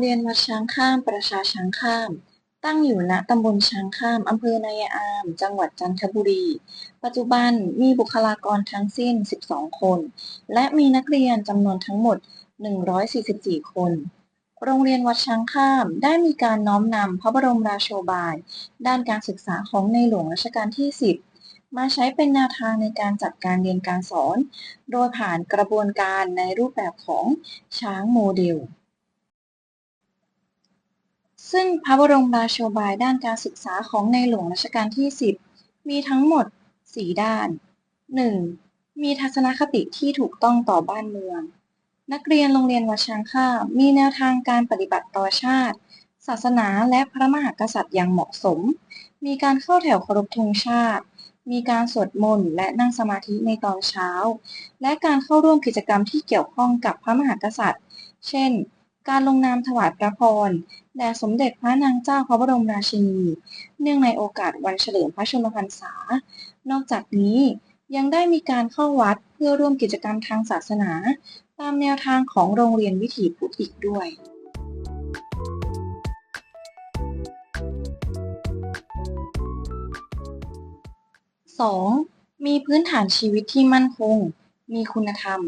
เรียนวัดช้างข้ามประชาช้างข้าม ตั้งอยู่ณตำบลช้างข้ามอำเภอนายายอาม จังหวัดจันทบุรี ปัจจุบันมีบุคลากรทั้งสิ้น 12 คน และมีนักเรียนจำนวนทั้งหมด 144 คน โรงเรียนวัดช้างข้ามได้มีการน้อมนำพระบรมราโชบาย ด้านการศึกษาของในหลวงรัชกาลที่ 10มาใช้เป็นแนวทางในการจัดการเรียนการสอน โดยผ่านกระบวนการในรูปแบบของช้างโมเดล ซึ่งพระบรมราโชบายด้านการศึกษาของในหลวงรัชกาลที่ 10 มีทั้งหมด 4 ด้าน 1. มีทัศนคติที่ถูกต้องต่อบ้านเมือง นักเรียนโรงเรียนวัดช้างข้ามมีแนวทางการปฏิบัติต่อชาติ ศาสนาและพระมหากษัตริย์อย่างเหมาะสม มีการเข้าแถวเคารพธงชาติ มีการสวดมนต์และนั่งสมาธิในตอนเช้า และการเข้าร่วมกิจกรรมที่เกี่ยวข้องกับพระมหากษัตริย์ เช่น การลงนามถวายพระพรแด่สมเด็จพระนางเจ้าพระบรมราชินี เนื่องในโอกาสวันเฉลิมพระชนมพรรษา นอกจากนี้ยังได้มีการเข้าวัดเพื่อร่วมกิจกรรมทางศาสนา ตามแนวทางของโรงเรียนวิถีพุทธอีกด้วย 2. มีพื้นฐานชีวิตที่มั่นคง มีคุณธรรม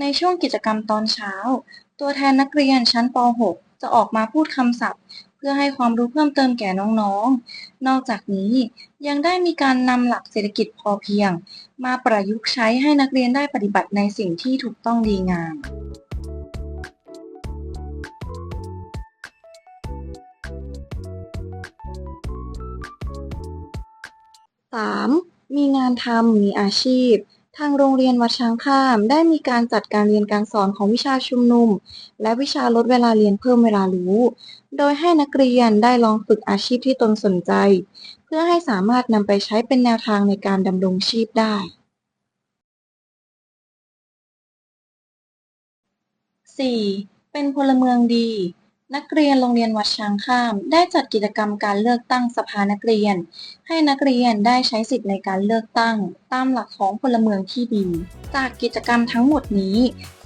ในช่วงกิจกรรมตอนเช้า ตัวแทนนักเรียนชั้นป .6 จะออกมาพูดคำศัพท์ เพื่อให้ความรู้เพิ่มเติมแก่น้องๆ นอกจากนี้ยังได้มีการนำหลักเศรษฐกิจพอเพียง มาประยุกต์ใช้ให้นักเรียนได้ปฏิบัติในสิ่งที่ถูกต้องดีงาม 3. มีงานทำมีอาชีพ ทางโรงเรียนวัดช้างข้ามได้มีการจัดการเรียนการสอนของวิชาชุมนุม และวิชาลดเวลาเรียนเพิ่มเวลารู้ โดยให้นักเรียนได้ลองฝึกอาชีพที่ตนสนใจ เพื่อให้สามารถนำไปใช้เป็นแนวทางในการดำรงชีพได้ 4. เป็นพลเมืองดี นักเรียนโรงเรียนวัดช้างข้าม ได้จัดกิจกรรมการเลือกตั้งสภานักเรียน ให้นักเรียนได้ใช้สิทธิ์ในการเลือกตั้ง ตามหลักของพลเมืองที่ดี จากกิจกรรมทั้งหมดนี้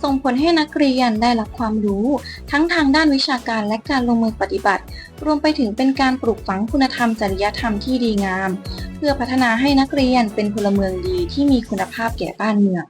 ส่งผลให้นักเรียนได้รับความรู้ ทั้งทางด้านวิชาการและการลงมือปฏิบัติ รวมไปถึงเป็นการปลูกฝังคุณธรรมจริยธรรมที่ดีงาม เพื่อพัฒนาให้นักเรียนเป็นพลเมืองดีที่มีคุณภาพแก่บ้านเมือง